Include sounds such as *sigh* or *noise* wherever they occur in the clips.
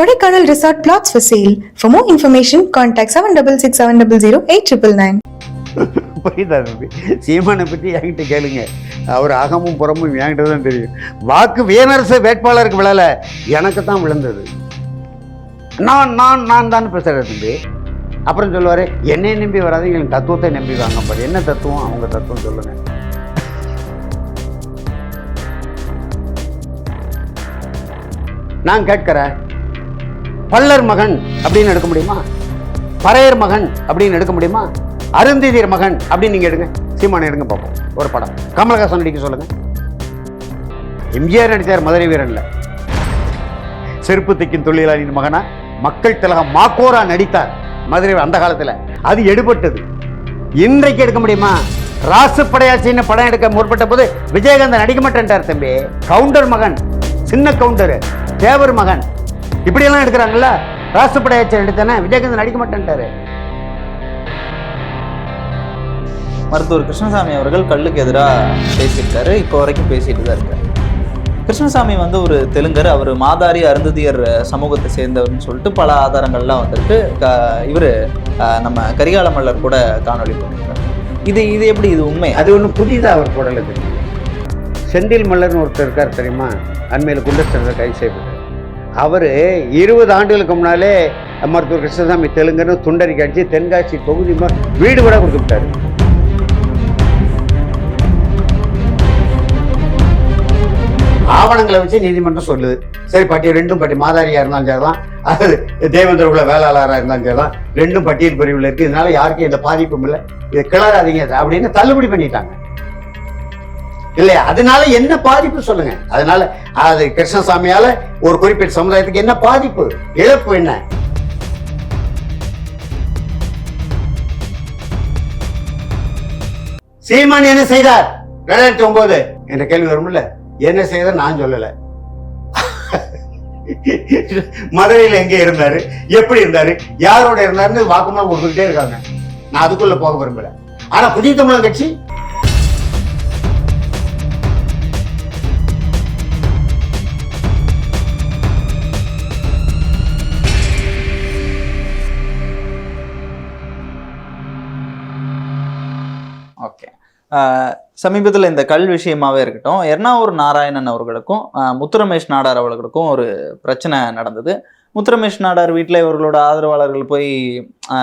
Kodaikanal resort flats for sale for more information contact seven double six seven double zero eight triple nine புரியுதா தம்பி? சீமானை பற்றி என்கிட்ட கேளுங்க. அவர் அகமும் புறமும் என்கிட்ட தான் தெரியும். வாக்கு வியனரசு வேட்பாளருக்கு விழல. எனக்கு தான் விழுந்தது. நான் நான் நான் தான் பேசுகிறேன் தம்பி. அப்புறம் சொல்லுவார் என்னை நம்பி வராதீங்க என் தத்துவத்தை நம்பி வாங்க. பாரு என்ன தத்துவம்? அவங்க தத்துவம் சொல்லுங்க. நான் கேட்கிறேன். பல்லர் மகன் அப்படின்னு எடுக்க முடியுமா? பறையர் மகன் அப்படின்னு எடுக்க முடியுமா? அருந்திதிர் மகன் அப்படின்னு நீங்க எடுங்க. சீமானை எடுங்க பார்ப்போம். ஒரு படம். கமலஹாசன் நடிக்க சொல்லுங்க. எம்ஜிஆர் நடித்தார் மதுரை வீரன்ல. செருப்பு தைக்கும் தொழிலாளியின் மகனா? மக்கள் திலகம் மாக்கோரா நடித்தார் மதுரை அந்த காலத்துல. அது எடுபட்டது. இன்றைக்கு எடுக்க முடியுமா? ராசு படையாச்சின்னு படம் எடுக்க முற்பட்ட போது விஜயகாந்த் நடிக்க மாட்டேன்ட்டார் தம்பி. கவுண்டர் மகன். சின்ன கவுண்டர். தேவர் மகன். இப்படியெல்லாம் எடுக்கிறாங்கல்ல? ராசு படையாச்சி நடித்தானே விஜயகாந்த் நடிக்க மாட்டேன்ட்டாரு. மருத்துவர் கிருஷ்ணசாமி அவர்கள் கல்லுக்கு எதிராக பேசியிருக்காரு. இப்போ வரைக்கும் பேசிட்டு தான் இருக்காரு. கிருஷ்ணசாமி வந்து ஒரு தெலுங்கர் அவர் மாதாரி அருந்ததியர் சமூகத்தை சேர்ந்தவர்னு சொல்லிட்டு பல ஆதாரங்கள்லாம் வந்திருக்கு. இவர் நம்ம கரிகால மல்லர் கூட காணொளி பண்ணியிருக்காரு இது இது எப்படி இது உண்மை? அது ஒன்றும் புதிதாக அவர் போடலை தெரியும் செந்தில் மல்லர்னு ஒருத்தர் இருக்கார் தெரியுமா? அண்மையில் குண்டஸ்தரத்தை கைது செய்யப்பட்டார். அவர் இருபது ஆண்டுகளுக்கு முன்னாலே மருத்துவர் கிருஷ்ணசாமி தெலுங்குன்னு துண்டறிக்கை அடித்து தென்காசி தொகுதி வீடு கூட கொடுத்து விட்டாரு ஆவணங்களை வச்சு நீதிமன்றம் சொல்லுது. சரி பட்டி ரெண்டும் பட்டி மாதாரியா இருந்தாலும் சரிதான். அது தேவேந்திர உள்ள வேளாளராக இருந்தாலும் சரிதான். ரெண்டும் பட்டியல் பிரிவில் இருக்கு. இதனால யாருக்கும் எந்த பாதிப்பும் இல்லை. இதை கிளறாதீங்க அப்படின்னு தள்ளுபடி பண்ணிட்டாங்க. இல்லையா? அதனால என்ன பாதிப்பு சொல்லுங்க. அதனால அது கிருஷ்ணசாமியால ஒரு குறிப்பிட்ட சமுதாயத்துக்கு என்ன பாதிப்பு? இழப்பு என்ன? சீமான் என்ன செய்தார்? ரெண்டாயிரத்தி ஒன்பது. என்ற கேள்வி வரும்ல? என்ன செய்தார்? நான் சொல்லல. மதுரையில் எங்க இருந்தாரு? எப்படி இருந்தாரு? யாரோட இருந்தாருன்னு வாக்குமா கொடுத்துக்கிட்டே இருக்காங்க. நான் அதுக்குள்ள போக விரும்பல. ஆனா புதிய தமிழர் கட்சி சமீபத்தில் இந்த கல் விஷயமாவே இருக்கட்டும் எர்ணாவூர் நாராயணன் அவர்களுக்கும் முத்துரமேஷ் நாடார் அவர்களுக்கும் ஒரு பிரச்சனை நடந்தது. முத்துரமேஷ் நாடார் வீட்டில் இவர்களோட ஆதரவாளர்கள் போய்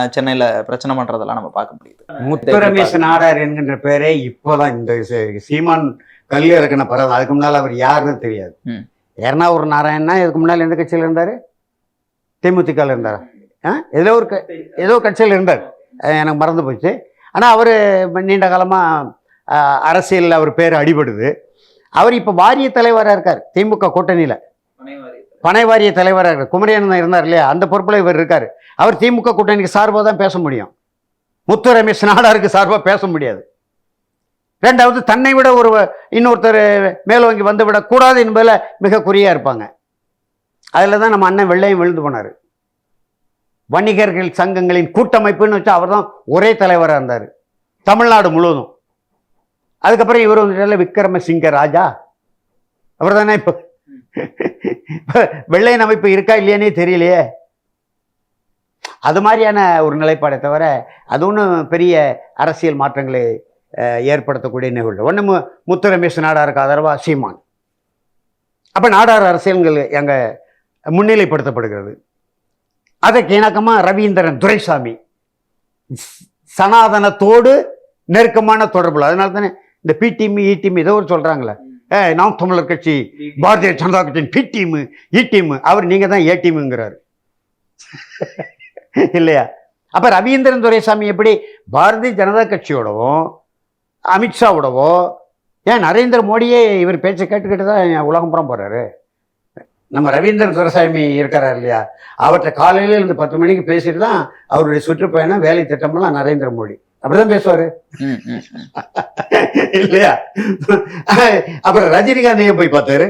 சென்னையில பிரச்சனை பண்றதெல்லாம் நம்ம பார்க்க முடியுது. முத்துரமேஷ் நாடார் என்கின்ற பேரே இப்போதான் இந்த சீமான் கல்வி இறக்கின பரவ அதுக்கு முன்னால் அவர் யாருன்னு தெரியாது. எர்ணாவூர் நாராயணனா இதுக்கு முன்னால் எந்த கட்சியில் இருந்தார்? தேமுதிகவில் இருந்தாரா? ஆ? ஏதோ ஒரு ஏதோ கட்சியில் இருந்தார். எனக்கு மறந்து போச்சு. ஆனால் அவர் நீண்ட காலமாக அரசியலில் அவர் பேர் அடிபடுது. அவர் இப்போ வாரிய தலைவராக இருக்கார் திமுக கூட்டணியில். பனை வாரிய தலைவராக இருக்கார். குமரியன் இருந்தார் இல்லையா? அந்த பொறுப்பில் இவர் இருக்கார். அவர் திமுக கூட்டணிக்கு சார்பாக தான் பேச முடியும். முத்து ரமேஷ் நாடாருக்கு சார்பாக பேச முடியாது. ரெண்டாவது தன்னை விட ஒரு இன்னொருத்தர் மேலோங்கி வந்து விடக்கூடாது என்பதில் மிக குறியாக இருப்பாங்க. அதில் தான் நம்ம அண்ணன் வெள்ளையும் விழுந்து போனார். வணிகர்கள் சங்கங்களின் கூட்டமைப்புன்னு வச்சா அவர் தான் ஒரே தலைவராக இருந்தார். தமிழ்நாடு முழுவதும். அதுக்கப்புறம் இவர் வந்துட்டால விக்ரமசிங்க ராஜா. அவர் தானே இப்போ? வெள்ளையன் அமைப்பு இருக்கா இல்லையானே தெரியலையே. அது மாதிரியான ஒரு நிலைப்பாடை தவிர அது ஒன்றும் பெரிய அரசியல் மாற்றங்களை ஏற்படுத்தக்கூடிய நிகழ்வு. ஒன்று மு முத்து ரமேஷ் நாடாருக்கு ஆதரவாக சீமான். அப்போ நாடார் அரசியல்கள் அங்கே முன்னிலைப்படுத்தப்படுகிறது. அதற்கு இணக்கமாக ரவீந்திரன் துரைசாமி. சனாதனத்தோடு நெருக்கமான தொடர்பு அதனால தானே இந்த பி டீம் இ டீம் ஏதோ ஒரு சொல்கிறாங்களே ஏ நாம் தமிழர் கட்சி பாரதிய ஜனதா கட்சியின் பி டீமு இ டீமு அவர் நீங்கள் தான் ஏ இல்லையா? அப்போ ரவீந்திரன் துரைசாமி எப்படி பாரதிய ஜனதா கட்சியோடவும் அமித்ஷாவோடவோ ஏன் நரேந்திர மோடியே இவர் பேச்சை கேட்டுக்கிட்டு தான் உலகம் புறம் போகிறாரு நம்ம ரவீந்திரன் துரைசாமி இருக்கிறார் இல்லையா? அவர்கிட்ட காலையில இருந்து பத்து மணிக்கு பேசிட்டு தான் அவருடைய சுற்றுப்பயணம் வேலை திட்டமெல்லாம் நரேந்திர மோடி. அப்படிதான் பேசுவாரு. இல்லையா? அப்புறம் ரஜினிகாந்தையே போய் பார்த்தாரு?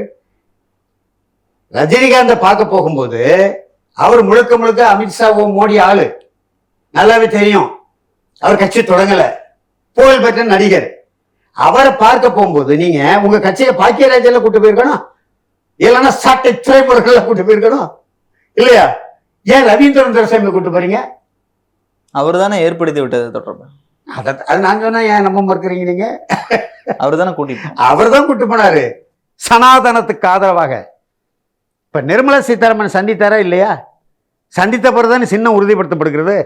ரஜினிகாந்த பார்க்க போகும்போது அவர் முழுக்க முழுக்க அமித்ஷாவோ மோடி ஆளு. நல்லாவே தெரியும். அவர் கட்சி தொடங்கல. புகழ் பெற்ற நடிகர். அவரை பார்க்க போகும்போது நீங்க உங்க கட்சியை பாக்கியராஜெல்லாம் கூட்டு போயிருக்கணும். இல்லைன்னா சாட்டை துறைமுறைகள்ல கூட்டு போயிருக்கணும். இல்லையா? ஏன் ரவீந்திரன் துரைசாமி கூட்டு போறீங்க? அவர் தானே ஏற்படுத்தி விட்டது தொடர்பு. அதை அது நான் சொன்னா ஏன் நம்ப மறுக்கிறீங்க நீங்க? அவர் தானே கூட்டிட்டு அவர் தான் கூட்டு போனாரு. சனாதனத்துக்கு ஆதரவாக. இப்ப நிர்மலா சீதாராமன் சந்தித்தாரா இல்லையா? சந்தித்த பிறகுதானே சின்னம் உறுதிப்படுத்தப்படுகிறது.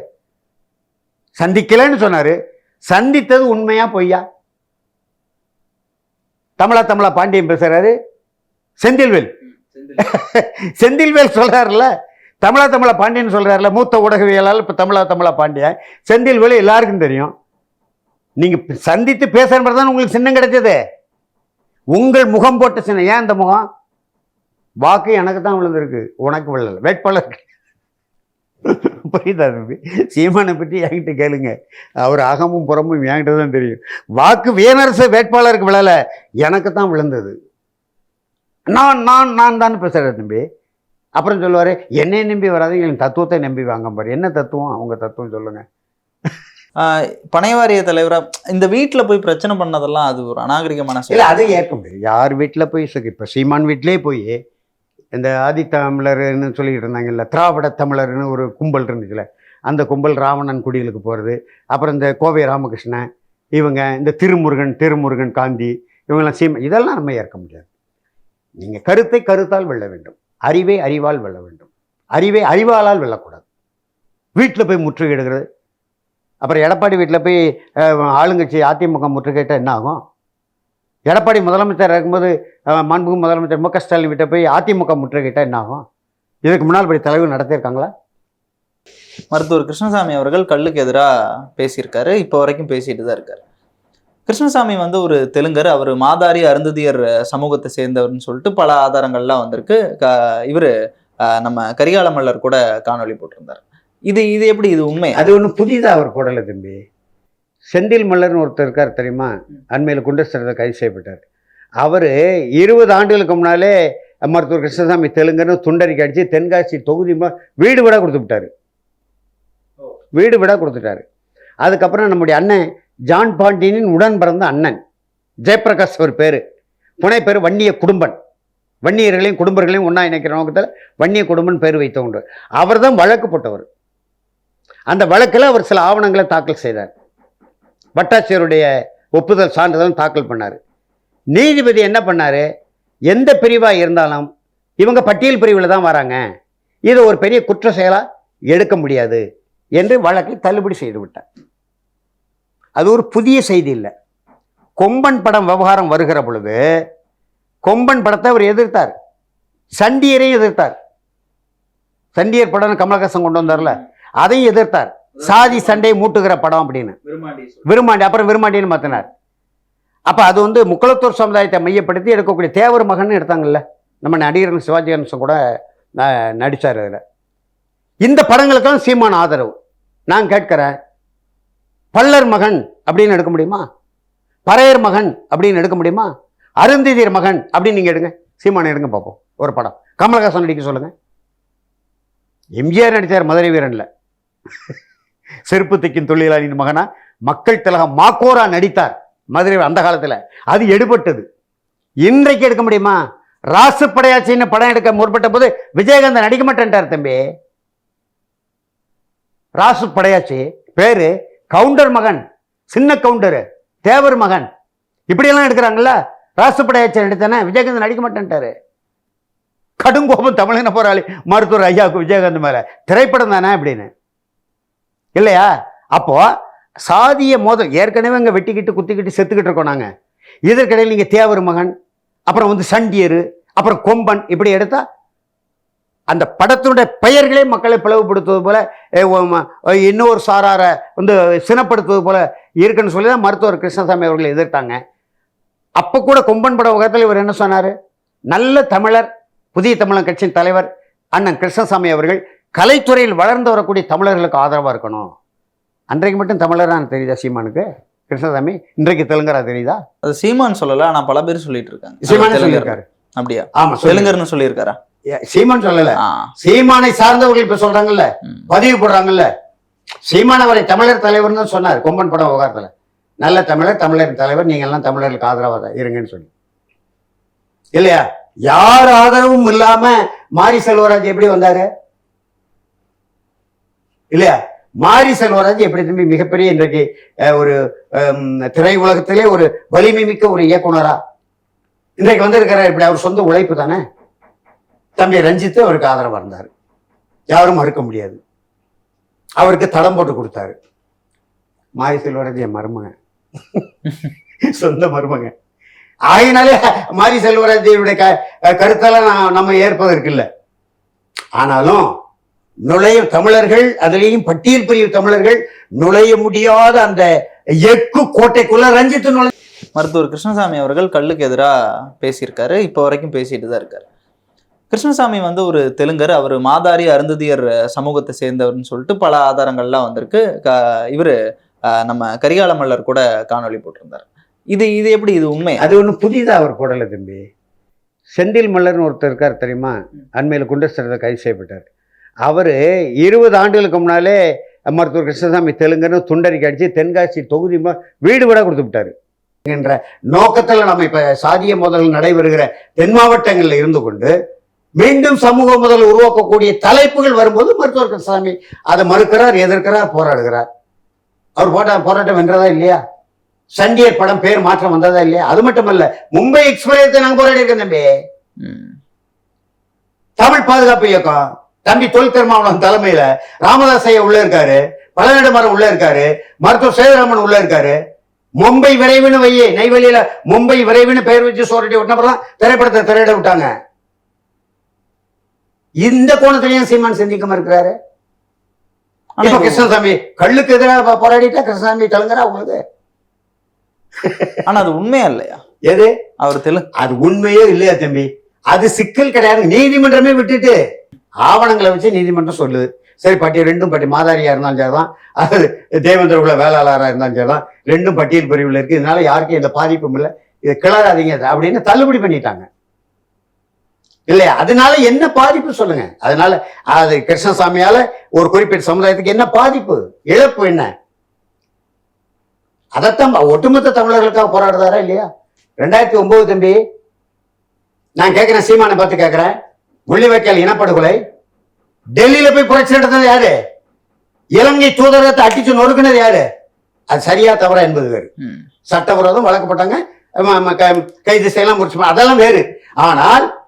சந்திக்கலைன்னு சொன்னாரு. சந்தித்தது உண்மையா பொய்யா? தமிழா தமிழா பாண்டியன் பேசுறாரு. செந்தில்வேல். செந்தில்வேல். சொல்றாருல்ல தமிழா தமிழா பாண்டியன் சொல்றாருல மூத்த ஊடகவியலாளர் இப்ப தமிழா தமிழா பாண்டியன் செந்தில்வேல் எல்லாருக்கும் தெரியும். நீங்க சந்தித்து பேசுற மாதிரி தான் உங்களுக்கு சின்னம் கிடைச்சது. உங்கள் முகம் போட்ட சின்னம். ஏன் அந்த முகம்? வாக்கு எனக்கு தான் விழுந்திருக்கு. உனக்கு விழல. வேட்பாளர் புரியுதா தம்பி சீமானை பற்றி என்கிட்ட கேளுங்க. அவர் அகமும் புறமும் என்கிட்ட தான் தெரியும். வாக்கு வீணரசு வேட்பாளருக்கு விழல. எனக்கு தான் விழுந்தது. நான் நான் நான் தான் பேசுகிறேன் தம்பி. அப்புறம் சொல்லுவார் என்னை நம்பி வராதீங்க என் தத்துவத்தை நம்பி வாங்க பாரு என்ன தத்துவம்? அவங்க தத்துவம் சொல்லுங்க. ஆஹ் பனைவாரிய தலைவரா இந்த வீட்டுல போய் பிரச்சனை பண்ணதெல்லாம் அது ஒரு அநாகரிகமான இல்லை அதை ஏற்க முடியாது யார் வீட்டில் போய் இப்போ சீமான் வீட்டிலே போய் இந்த ஆதித்தமிழர்னு சொல்லிட்டு இருந்தாங்கல்ல திராவிட தமிழர்னு ஒரு கும்பல் இருந்துச்சுல அந்த கும்பல் ராவணன் குடிகளுக்கு போகிறது அப்புறம் இந்த கோவை ராமகிருஷ்ணன் இவங்க இந்த திருமுருகன் திருமுருகன் காந்தி இவங்கெல்லாம் சீம இதெல்லாம் நம்ம ஏற்க முடியாது. நீங்கள் கருத்தை கருத்தால் வெல்ல வேண்டும். அறிவை அறிவால் வெல்ல வேண்டும். அறிவை அறிவாளால் வெல்லக்கூடாது. வீட்டில் போய் முற்றுகையிடுகிறது. அப்புறம் எடப்பாடி வீட்டில் போய் ஆளுங்கட்சி அதிமுக முற்றுகையிட்டால் என்ன ஆகும்? எடப்பாடி முதலமைச்சர் இருக்கும்போது அஹ், முதலமைச்சர் மு க ஸ்டாலின் வீட்டை போய் அதிமுக முற்றுகையிட்டால் என்ன ஆகும்? இதுக்கு முன்னால் படி தலைவர் நடத்தியிருக்காங்களா? மருத்துவர் கிருஷ்ணசாமி அவர்கள் கல்லுக்கு எதிராக பேசியிருக்காரு. இப்போ வரைக்கும் பேசிட்டு தான் இருக்காரு. கிருஷ்ணசாமி வந்து ஒரு தெலுங்கர் அவர் மாதாரி அருந்ததியர் சமூகத்தை சேர்ந்தவர்னு சொல்லிட்டு பல ஆதாரங்கள்லாம் வந்திருக்கு. க- இவரு நம்ம கரிகால மல்லர் கூட காணொளி போட்டிருந்தார். இது இது எப்படி இது உண்மை? அது ஒன்றும் புதிதாக அவர் போடலை தம்பி. செந்தில் மல்லர்னு ஒருத்தர் இருக்கார் தெரியுமா? அண்மையில் குண்டஸ்தரத்தை கைது செய்யப்பட்டார். அவர் இருபது ஆண்டுகளுக்கு முன்னாலே மருத்துவர் கிருஷ்ணசாமி தெலுங்குன்னு துண்டறிக்கை அடித்து தென்காசி தொகுதி வீடு விட கொடுத்து விட்டாரு. வீடு விட கொடுத்துட்டாரு. அதுக்கப்புறம் நம்முடைய அண்ணன் ஜான் பாண்டியனின் உடன் பிறந்த அண்ணன். ஜெயபிரகாஷ் அவர் பேர். புனை பேர் வன்னிய குடும்பன். வன்னியர்களையும் குடும்பர்களையும் ஒன்றா இணைக்கிற நோக்கத்தில் வன்னிய குடும்பன் பேர் வைத்தவங்க அவர் தான் வழக்கு போட்டவர். அந்த வழக்கில் அவர் சில ஆவணங்களை தாக்கல் செய்தார். வட்டாட்சியருடைய ஒப்புதல் சான்றிதழ் தாக்கல் பண்ணார். நீதிபதி என்ன பண்ணார்? எந்த பிரிவாக இருந்தாலும் இவங்க பட்டியல் பிரிவில் தான் வராங்க. இது ஒரு பெரிய குற்ற செயலாக எடுக்க முடியாது என்று வழக்கை தள்ளுபடி செய்து விட்டார். அது ஒரு புதிய செய்தி இல்லை. கொம்பன் படம் விவகாரம் வருகிற பொழுது கொம்பன் படத்தை அவர் எதிர்த்தார். சண்டியரையும் எதிர்த்தார். சண்டியர் படம் கமலஹாசன் கொண்டு வந்தார்ல அதையும் எதிர்த்தார். சாதி சண்டை மூட்டுகிற படம் அப்படின்னு. விருமாண்டி அப்புறம் விருமாண்டின்னு மாத்தினார். அப்ப அது வந்து முக்குளத்தூர் சமுதாயத்தை மையப்படுத்தி எடுக்கக்கூடிய தேவர் மகன் எடுத்தாங்கல்ல நம்ம நடிகர் சிவாஜி கணேசன் கூட ந- நடிச்சார் அதில். இந்த படங்களுக்கெல்லாம் சீமான் ஆதரவு. நான் கேட்கிறேன் பல்லர் மகன் அப்படின்னு எடுக்க முடியுமா? பறையர் மகன் அப்படின்னு எடுக்க முடியுமா? அருந்திதிர் மகன் அப்படின்னு நீங்க எடுங்க. சீமான் எடுங்க பார்ப்போம். ஒரு படம். கமலஹாசன் நடிக்க சொல்லுங்க. எம்ஜிஆர் நடித்தார் மதுரை வீரனில். செருப்பு தைக்கும் தொழிலாளியின் மகனா? மக்கள் திலகம் மாக்கோரா நடித்தார் மதுரை அந்த காலத்துல. அது எடுபட்டது. இன்றைக்கு எடுக்க முடியுமா? ராசு படையாச்சின்னு படம் எடுக்க முற்பட்ட போது விஜயகாந்த் நடிக்க மாட்டேன்ட்டார் தம்பி. ராசு படையாச்சி. பேரு கவுண்டர் மகன் சின்ன கவுண்டரு தேவர் மகன். இப்படியெல்லாம் எடுக்கிறாங்கல்ல? ராசு படையாச்சி விஜயகாந்த் நடிக்க மாட்டேன்ட்டாரு. கடுங்கோபம் தமிழின போராளி மருத்துவர் ஐயாவுக்கு விஜயகாந்த் மேலே. திரைப்படம் தானே அப்படின்னு. இல்லையா? அப்போ சாதிய மோதல் ஏற்கனவே இங்கே வெட்டிக்கிட்டு குத்திக்கிட்டு செத்துக்கிட்டு இருக்கோம் நாங்கள் இதற்கிடையில் நீங்கள் தேவர் மகன் அப்புறம் வந்து சண்டியர் அப்புறம் கொம்பன் இப்படி எடுத்தால் அந்த படத்தினுடைய பெயர்களே மக்களை பிளவுபடுத்துவது போல இன்னொரு சாராரை வந்து சினப்படுத்துவது போல இருக்குன்னு சொல்லி தான் மருத்துவர் கிருஷ்ணசாமி அவர்கள் எதிர்த்தாங்க. அப்போ கூட கொம்பன் பட உலகத்தில் இவர் என்ன சொன்னார்? நல்ல தமிழர் புதிய தமிழன் கட்சியின் தலைவர் அண்ணன் கிருஷ்ணசாமி அவர்கள் கலைத்துறையில் வளர்ந்து வரக்கூடிய தமிழர்களுக்கு ஆதரவாக இருக்கணும். அன்றைக்கு மட்டும் தமிழரான தெரியுதா சீமானுக்கு? கிருஷ்ணசாமி இன்றைக்கு தெலுங்கரா தெரியுதா? அது சீமான் சொல்லல ஆனா பல பேர் சொல்லிட்டு இருக்காங்க. சீமானே. சொல்லியிருக்காரு. அப்படியா? ஆமா சொல்லுங்க தெலுங்கர்னு சொல்லியிருக்காரா? சீமான் சொல்லல. சீமானை சார்ந்தவர்கள் இப்ப சொல்றாங்கல்ல. பதிவு போடுறாங்கல்ல. சீமான் அவரை தமிழர் தலைவர்னு தான் சொன்னார் கொம்பன் படம் விவகாரத்துல நல்ல தமிழர் தமிழர் தலைவர் நீங்க எல்லாம் தமிழர்களுக்கு ஆதரவாக இருங்கன்னு சொல்லி. இல்லையா? யார் ஆதரவும் இல்லாம மாரி செல்வராஜ் எப்படி வந்தாரு? இல்லையா? மாரி செல்வராஜ் எப்படி தம்பி மிகப்பெரிய இன்றைக்கு ஒரு திரை உலகத்திலே ஒரு வலிமை மிக்க ஒரு இயக்குனரா? இன்றைக்கு வந்திருக்கிறார் இப்படி அவர் சொந்த உழைப்பு தானே? தம்பி ரஞ்சித்து அவருக்கு ஆதரவாக இருந்தார். யாரும் மறுக்க முடியாது. அவருக்கு தடம் போட்டு கொடுத்தாரு. *laughs* மாரி செல்வராஜ் என் மருமக சொந்த மருமக ஆகினாலே மாரி செல்வராஜனுடைய க கருத்தெல்லாம் நான் நம்ம ஏற்பதற்கு இல்லை ஆனாலும் நுழைய தமிழர்கள் அதுலேயும் பட்டியல் பிரிவு தமிழர்கள் நுழைய முடியாத அந்த எக்கு கோட்டைக்குள்ள ரஞ்சித்து நுழை மருத்துவர் கிருஷ்ணசாமி அவர்கள் கல்லுக்கு எதிராக பேசியிருக்காரு. இப்போ வரைக்கும் பேசிட்டு தான் இருக்காரு. கிருஷ்ணசாமி வந்து ஒரு தெலுங்கர் அவர் மாதாரி அருந்ததியர் சமூகத்தை சேர்ந்தவர்னு சொல்லிட்டு பல ஆதாரங்கள்லாம் வந்திருக்கு. க- இவரு நம்ம கரிகால மல்லர் கூட காணொளி போட்டிருந்தார். இது இது எப்படி இது உண்மை? அது ஒன்றும் புதிதா அவர் போடலை தம்பி. செந்தில் மல்லர்னு ஒருத்தர் இருக்கார் தெரியுமா? அண்மையில் குண்டஸ்தரத்தை கைது செய்யப்பட்டார். அவர் இருபது ஆண்டுகளுக்கு முன்னாலே மருத்துவர் கிருஷ்ணசாமி தெலுங்குன்னு துண்டறிக்கை அடிச்சு தென்காசி தொகுதி வீடு விட கொடுத்து விட்டாரு. என்ற நோக்கத்தில் நம்ம இப்ப சாதிய முதல் நடைபெறுகிற தென் மாவட்டங்களில் இருந்து கொண்டு மீண்டும் சமூக முதல் உருவாக்கக்கூடிய தலைப்புகள் வரும்போது மருத்துவர் கிருஷ்ணசாமி அதை மறுக்கிறார் எதிர்க்கிறார் போராடுகிறார். அவர் போட்ட போராட்டம் வென்றதா இல்லையா? சண்டியர் படம் பேர் மாற்றம் வந்ததா இல்லையா? அது மட்டுமல்ல மும்பை எக்ஸ்பிரஸ் நாங்க போராடி இருக்கோம் தம்பி. ம். தமிழ் பாதுகாப்பு இயக்கம் தம்பி தொழில் திருமாவளவன் தலைமையில ராமதாஸ் ஐயா உள்ள இருக்காரு பழனிடமரம் உள்ள இருக்காரு மருத்துவர் சேதுராமன் உள்ள இருக்காரு. மும்பை விரைவுன்னு வையே நெய்வேலியில மும்பை விரைவுன்னு பெயர் வச்சு சோரட்டி விட்டப்பறம் திரைப்படத்தை திரையிட விட்டாங்க. இந்த கோணத்திலையும் சீமான் சிந்திக்காம இருக்கிறாரு. இப்ப கிருஷ்ணசாமி கள்ளுக்கு எதிராக போராடிட்டா கிருஷ்ணசாமி தெலுங்கரா உங்களுக்கு ஆனா அது உண்மையா இல்லையா? எது? அவர் தெலுங்கு அது உண்மையே இல்லையா தம்பி? அது சிக்கல் கிடையாது. நீதிமன்றமே விட்டுட்டு ஆவணங்களை வச்சு நீதிமன்றம் சொல்லுது. சரி பட்டி ரெண்டும் பட்டி மாதாரியா இருந்தாலும் சரிதான். அது தேவேந்திர குல வேளாளராக இருந்தாலும் சரிதான். ரெண்டும் பட்டியல் பிரிவில் இருக்கு. இதனால யாருக்கும் எந்த பாதிப்பும் இல்லை. இது கிளறாதீங்க அப்படின்னு தள்ளுபடி பண்ணிட்டாங்க. இல்லையா? அதனால என்ன பாதிப்பு சொல்லுங்க. அதனால அது கிருஷ்ணசாமியால ஒரு குறிப்பிட்ட சமுதாயத்துக்கு என்ன பாதிப்பு? இழப்பு என்ன? அதைத்தான் ஒட்டுமொத்த தமிழர்களுக்காக போராடுறாரா இல்லையா? ரெண்டாயிரத்தி ஒன்பது தம்பி நான் கேட்கிறேன் சீமானை பார்த்து கேட்கிறேன். முள்ளிவாய்க்கால் இனப்படுகொலை. டெல்லியில போய் புரட்சி நடத்தினது யாரு? இலங்கை தூதரகத்தை அடிச்சு நொறுக்குனது யாரு? அது சரியா தவறா என்பது வேறு. சட்டவிரோதம் வழக்கப்பட்டாங்க ம- ம- க- கைது செய்யலாம் முடிச்சு அதெல்லாம் வேறு. ஆனால்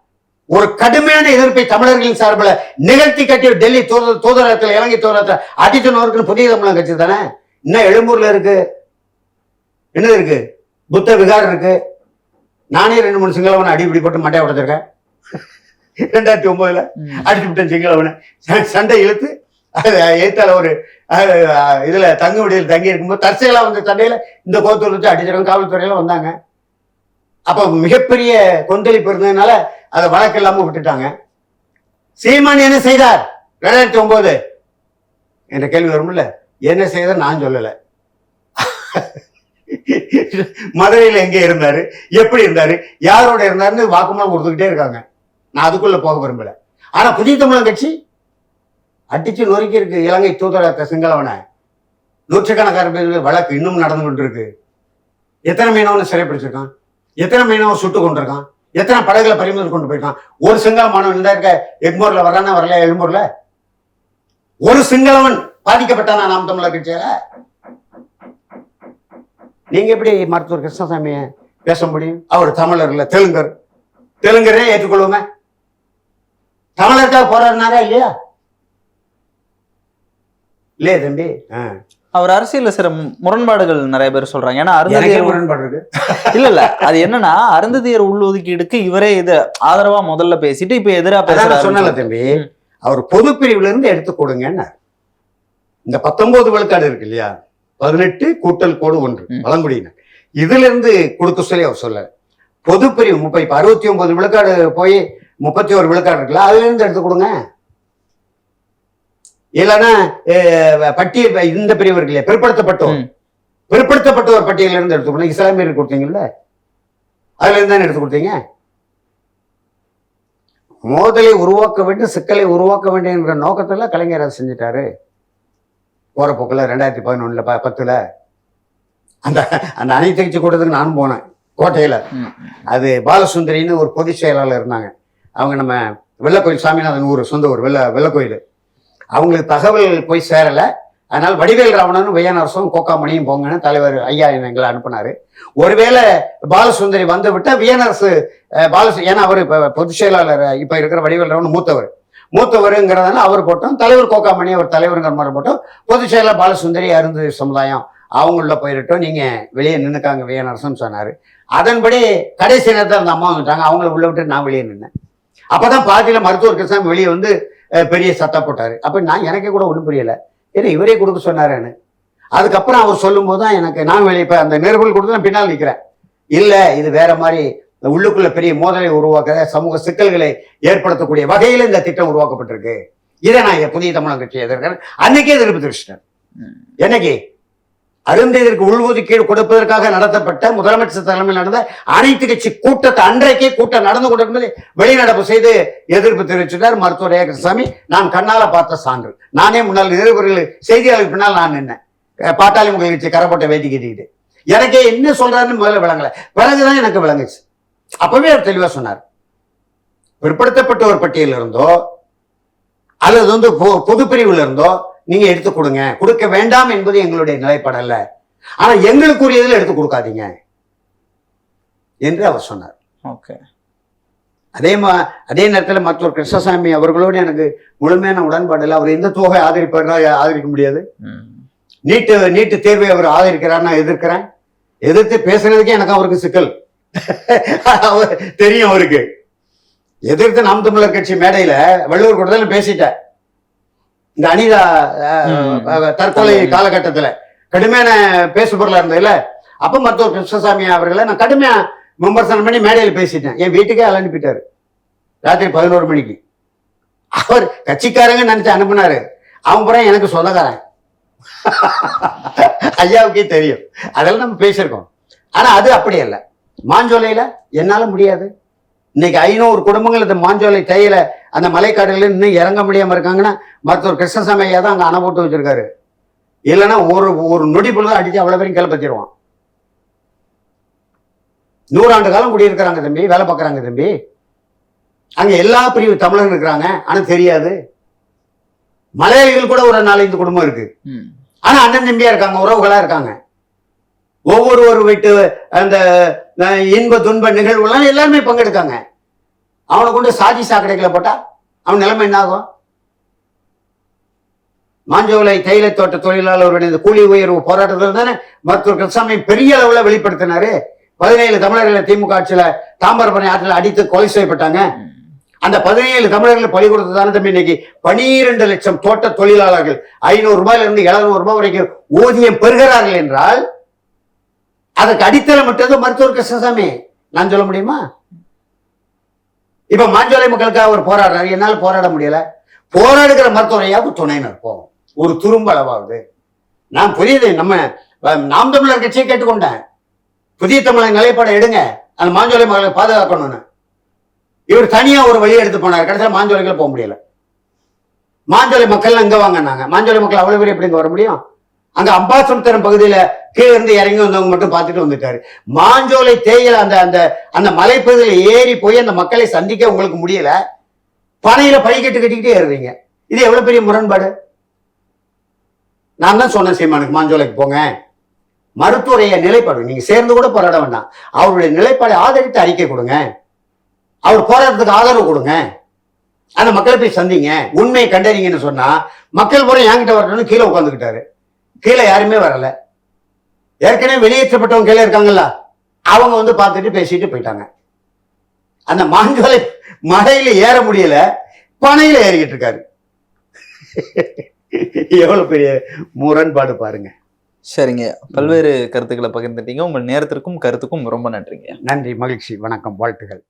ஒரு கடுமையான எதிர்ப்பை தமிழர்களின் சார்பில் நிகழ்த்தி கட்டிய டெல்லி தூத தூதரகத்தில் இலங்கை தூதரகத்தில் அடித்து நொறுக்குன்னு புதிய தமிழகம் கட்சி தானே? இன்னும் எழும்பூர்ல இருக்கு? என்னது இருக்கு? புத்த விகார் இருக்கு? நானே ரெண்டு மூணு சிங்களவனை அடிப்படி போட்டு மண்டையை உடைச்சிருக்கேன். ரெண்டாயிரத்தி ஒன்பதுல. அடிச்சு விட்டேன் சிங்களவனை. சண்டை இழுத்து ஏத்தால ஒரு இதுல தங்கு விடியில் தங்கி இருக்கும்போது தற்செயலா வந்த சண்டையில இந்த கோத்தூர் வச்சு அடிச்சிருக்கோம் காவல்துறையில வந்தாங்க. அப்ப மிகப்பெரிய கொந்தளிப்பு இருந்ததுனால அதை வழக்கு இல்லாம விட்டுட்டாங்க. சீமான் என்ன செய்தார்? ரெண்டாயிரத்தி ஒன்பது. என்ற கேள்வி வரும்ல. என்ன செய்தார்? நான் சொல்லல. மதுரையில் எங்க இருந்தாரு? எப்படி இருந்தாரு? யாரோட இருந்தாருன்னு வாக்குமூலம் கொடுத்துக்கிட்டே இருக்காங்க. நான் அதுக்குள்ள போக விரும்பல. ஆனா புதிய தமிழன் கட்சி அடிச்சு நொறுக்கி இருக்கு. இலங்கை தூதரக சிங்களவனை நூற்றுக்கணக்கான பேர் வழக்கு இன்னும் நடந்து கொண்டிருக்கு. எத்தனை மீனவனை சிறைப்பிடிச்சிருக்கான்? எத்தனை மீனவன் சுட்டு கொண்டிருக்கான்? எத்தனை படகுல பறிமுதல் கொண்டு போயிருக்கான்? ஒரு சிங்கள மாணவன் தான் இருக்க எக்மோர்ல வர்றானா வரல எழும்பூர்ல? ஒரு சிங்களவன் பாதிக்கப்பட்டானா நாம் தமிழர் கட்சியால? நீங்க எப்படி மருத்துவர் கிருஷ்ணசாமியை பேச முடியும்? அவர் தமிழர் இல்ல தெலுங்கர். தெலுங்கரே ஏற்றுக்கொள்ளுமே. தமிழருக்காக போறாருனாரா இல்லையா? இல்லையா தம்பி. ஆ. அவர் அரசியல்ல சில முரண்பாடுகள் நிறைய பேர் சொல்றாங்க. ஏன்னா அருந்ததியர் முரண்பாடு *laughs* இல்ல இல்ல. அது என்னன்னா அருந்ததியர் உள்ளொதுக்கீடுக்கு இவரே இது ஆதரவா முதல்ல பேசிட்டு இப்ப எதிரா சொன்னல பேசுறாரு தம்பி. அவர் பொது பிரிவுல இருந்து எடுத்து கொடுங்கன்னு இந்த பத்தொன்பது விழுக்காடு இருக்கு இல்லையா? பதினெட்டு கூட்டல் கோடு ஒன்று ம். பழங்குடியினர். இதுல இருந்து கொடுக்க சொல்லி அவர் சொல்ல பொது பிரிவு முப்ப இப்ப அறுபத்தி ஒன்பது விழுக்காடு போய் முப்பத்தி ஒரு விழுக்காடு இருக்குல்ல அதுல இருந்து எடுத்து கொடுங்க. இல்லைன்னா பட்டியல் இந்த இருக்கு இல்லையா பிற்படுத்தப்பட்டோர். ம். பிற்படுத்தப்பட்டோர் பட்டியல இருந்து எடுத்து கொடுங்க இஸ்லாமியருக்கு கொடுத்தீங்கல்ல? அதுல இருந்து தானே எடுத்து கொடுத்தீங்க? மோதலை உருவாக்க வேண்டும் சிக்கலை உருவாக்க வேண்டும் என்ற நோக்கத்துல கலைஞர் அதை செஞ்சுட்டாரு. போற போக்குல ரெண்டாயிரத்தி பதினொன்னுல ப பத்துல. அந்த அந்த அனைத்து கட்சி கூட்டத்துக்கு நானும் போனேன் கோட்டையில. அது பாலசுந்தரின்னு ஒரு பொதுச் செயலாளர் இருந்தாங்க. அவங்க நம்ம வெள்ளக்கோயில் சாமிநாதன் ஊர் சொந்த ஊர் வெள்ள வெள்ளக்கோயில். அவங்களுக்கு தகவல் போய் சேரலை. அதனால் வடிவேல் ராவணனும் வியனரசும் கோக்காமணியும் போங்கன்னு தலைவர் ஐயா எங்களை அனுப்புனாரு. ஒருவேளை பாலசுந்தரி வந்து விட்டா வியனரசு பாலசு ஏன்னா அவர் இப்போ பொதுச் செயலாளர் இப்போ இருக்கிற வடிவேல் ராவணன் மூத்தவர். மூத்தவருங்கிறதால அவர் போட்டோம். தலைவர் கோக்காமணி அவர் தலைவருங்கிற மாதிரி போட்டோம். பொதுச் செயலாளர் பாலசுந்தரி அருந்து சமுதாயம் அவங்கள போயிட்டோம் நீங்கள் வெளியே நின்றுக்காங்க வியனரசுன்னு சொன்னார். அதன்படி கடைசி நேரத்தில் அந்த அம்மா வந்துட்டாங்க. அவங்கள உள்ள விட்டு நான் வெளியே நின்னேன். அப்பதான் பாதியில் மருத்துவர் கிருஷ்ணாமி வெளியே வந்து பெரிய சத்தம் போட்டாரு. அப்ப நான் எனக்கே கூட ஒன்றும் புரியல. ஏன்னா இவரே கொடுக்க சொன்னாருன்னு. அதுக்கப்புறம் அவர் சொல்லும்போது தான் எனக்கு நான் வெளியே இப்போ அந்த நிருபல் கொடுத்து நான் பின்னால் நிற்கிறேன் இல்லை இது வேற மாதிரி உள்ளுக்குள்ள பெரிய மோதலை உருவாக்குற சமூக சிக்கல்களை ஏற்படுத்தக்கூடிய வகையில் இந்த திட்டம் உருவாக்கப்பட்டிருக்கு. இதை நான் புதிய தமிழக கட்சி எதிர்க்கிறேன். அன்னைக்கே எதிர்ப்பு தெரிவிச்சிட்டேன் ம். என்னைக்கு? அருந்ததிற்கு உள்ஒதுக்கீடு கொடுப்பதற்காக நடத்தப்பட்ட முதலமைச்சர் தலைமையில் நடந்த அனைத்து கட்சி கூட்டத்தை அன்றைக்கே கூட்டம் நடந்து கொண்டிருந்தது வெளிநடப்பு செய்து எதிர்ப்பு தெரிவிச்சிட்டார் மருத்துவர் ஏகசாமி நான் கண்ணால பார்த்த சான்று. நானே முன்னால் நிருபர்கள் செய்தியாளர் பின்னால் நான் நின்னேன். பாட்டாளி மக்கள் கட்சி கரப்பட்ட வேட்டி கட்டிக்கிட்டு. எனக்கே என்ன சொல்றாருன்னு முதல்ல விளங்கல. பிறகுதான் எனக்கு விளங்குச்சு. அப்பவே அவர் தெளிவா சொன்னார். பிற்படுத்தப்பட்டோர் பட்டியலில் இருந்தோ அல்லது வந்து பொ- பொது பிரிவுல இருந்தோ நீங்க எடுத்து கொடுங்க. கொடுக்க வேண்டாம் என்பது எங்களுடைய நிலைப்பாடு அல்ல. ஆனா எங்களுக்குரியதுல எடுத்து கொடுக்காதீங்க. என்று அவர் சொன்னார். ஓகே. அதே மா அதே நேரத்தில் மருத்துவர் கிருஷ்ணசாமி அவர்களோடு எனக்கு முழுமையான உடன்பாடு இல்லை. அவர் எந்த தொகை ஆதரிப்பாரா ஆதரிக்க முடியாது. நீட்டு நீட்டு தேர்வை அவர் ஆதரிக்கிறார் நான் எதிர்க்கிறேன். எதிர்த்து பேசுறதுக்கே எனக்கு அவருக்கு சிக்கல். தெரியும் அவருக்கு. எதிர்த்து நாம் தமிழர் கட்சி மேடையில வள்ளுவர் கூட்டத்தில் பேசிட்டேன். இந்த அனிதா தற்கொலை காலகட்டத்துல கடுமையான பேசு பொருளா இருந்ததுல அப்ப மருத்துவர் கிருஷ்ணசாமி அவர்களை நான் கடுமையா விமர்சனம் பண்ணி மேடையில் பேசிட்டேன். என் வீட்டுக்கே ஆள் அனுப்பிட்டாரு ராத்திரி பதினோரு மணிக்கு. அவர் கட்சிக்காரங்க நினைச்சு அனுப்புனாரு. அவன் புறம் எனக்கு சொந்தக்காரன். ஐயாவுக்கே தெரியும். அதெல்லாம் நம்ம பேசியிருக்கோம். ஆனா அது அப்படி அல்ல. மாஞ்சோலையில என்னால முடியாது. இன்னைக்கு ஐநூறு குடும்பங்கள் இந்த மாஞ்சோலை தையில அந்த மலைக்காடுல இன்னும் இறங்க முடியாம இருக்காங்கன்னா மருத்துவர் கிருஷ்ணசாமி ஐயா தான் அங்க அணை போட்டு வச்சிருக்காரு. இல்லைன்னா ஒரு ஒரு நொடி பொழுது அடிச்சு அவ்வளவு பேரும் கிளப்பத்திடுவான் நூறாண்டு காலம் குடியிருக்கிறாங்க தம்பி வேலை பார்க்கறாங்க தம்பி. அங்க எல்லா பிரிவு தமிழர்கள் இருக்கிறாங்க ஆனா தெரியாது. மலையாளிகள் கூட ஒரு நாலஞ்சு குடும்பம் இருக்கு. ம். ஆனா அண்ணன் தம்பியா இருக்காங்க உறவுகளா இருக்காங்க. ஒவ்வொருவர் வீட்டு அந்த இன்ப துன்ப நிகழ்வுலாம் எல்லாருமே பங்கெடுக்காங்க. அவனை கொண்டு சாதி சாக்கடைகளை போட்டா அவன் நிலைமை என்ன ஆகும் மாஞ்சோலை தைல தோட்ட தொழிலாளர்களுடைய இந்த கூலி உயர்வு போராட்டத்தில் தானே மருத்துவர் கிருஷ்ணாமி பெரிய அளவுல வெளிப்படுத்தினாரு. பதினேழு தமிழர்களை திமுக ஆட்சியில தாம்பரபரணி ஆற்றில் அடித்து கொலை செய்யப்பட்டாங்க. அந்த பதினேழு தமிழர்கள் பலி கொடுத்ததான தம்பி இன்னைக்கு பனிரெண்டு லட்சம் தோட்ட தொழிலாளர்கள் ஐநூறு ரூபாயில இருந்து எழுநூறு ரூபாய் வரைக்கும் ஊதியம் பெறுகிறார்கள் என்றால் அதற்கு அடித்தளம் மட்டும் மருத்துவர் கிருஷ்ணசாமி. நான் சொல்ல முடியுமா? இப்ப மாஞ்சோலை மக்களுக்காக அவர் போராடுறாரு. என்னால போராட முடியல. போராடுகிற மருத்துவரையாவது துணை நிற்போம். ஒரு துரும்ப அளவாகுது நான் புரியுது நம்ம நாம் தமிழர் கட்சியை கேட்டுக்கொண்டேன். புதிய தமிழர் நிலைப்பாடை எடுங்க. அந்த மாஞ்சோலை மக்களை பாதுகாக்கணும்னு. இவர் தனியா ஒரு வழி எடுத்து போனார். கடைசியில் மாஞ்சோலைக்குள்ள போக முடியல. மாஞ்சோலை மக்கள் அங்க வாங்கினாங்க. மாஞ்சோலை மக்கள் அவ்வளவு பேர் எப்படி இங்க வர முடியும்? அங்க அம்பாசமுத்திரம் பகுதியில கீழே இருந்து இறங்கி வந்தவங்க மட்டும் பார்த்துட்டு வந்துட்டாரு. மாஞ்சோலை தேயில அந்த அந்த அந்த மலைப்பகுதியில் ஏறி போய் அந்த மக்களை சந்திக்க உங்களுக்கு முடியல? பனையில படிக்கட்டு கட்டிக்கிட்டே ஏறுறீங்க. இது எவ்வளவு பெரிய முரண்பாடு? நான் தான் சொன்னேன் சீமானுக்கு மாஞ்சோலைக்கு போங்க. மருத்துவரைய நிலைப்பாடு நீங்க சேர்ந்து கூட போராட வேண்டாம். அவருடைய நிலைப்பாடை ஆதரித்து அறிக்கை கொடுங்க. அவர் போராட்டத்துக்கு ஆதரவு கொடுங்க. அந்த மக்களை போய் சந்திங்க. உண்மையை கண்டறிங்கன்னு சொன்னா மக்கள் பூரா என்கிட்ட வரணும்னு கீழே உட்காந்துக்கிட்டாரு கீழே யாருமே வரல. ஏற்கனவே வெளியேற்றப்பட்டவங்க கீழே இருக்காங்கல்ல அவங்க வந்து பார்த்துட்டு பேசிட்டு போயிட்டாங்க. அந்த மாஞ்சோலை மலையில ஏற முடியல பனையில ஏறிக்கிட்டு இருக்காரு. எவ்வளவு பெரிய முரண்பாடு பாருங்க. சரிங்க. பல்வேறு கருத்துக்களை பகிர்ந்துட்டீங்க. உங்கள் நேரத்திற்கும் கருத்துக்கும் ரொம்ப நன்றிங்க. நன்றி மகிழ்ச்சி. வணக்கம் வாழ்த்துகள்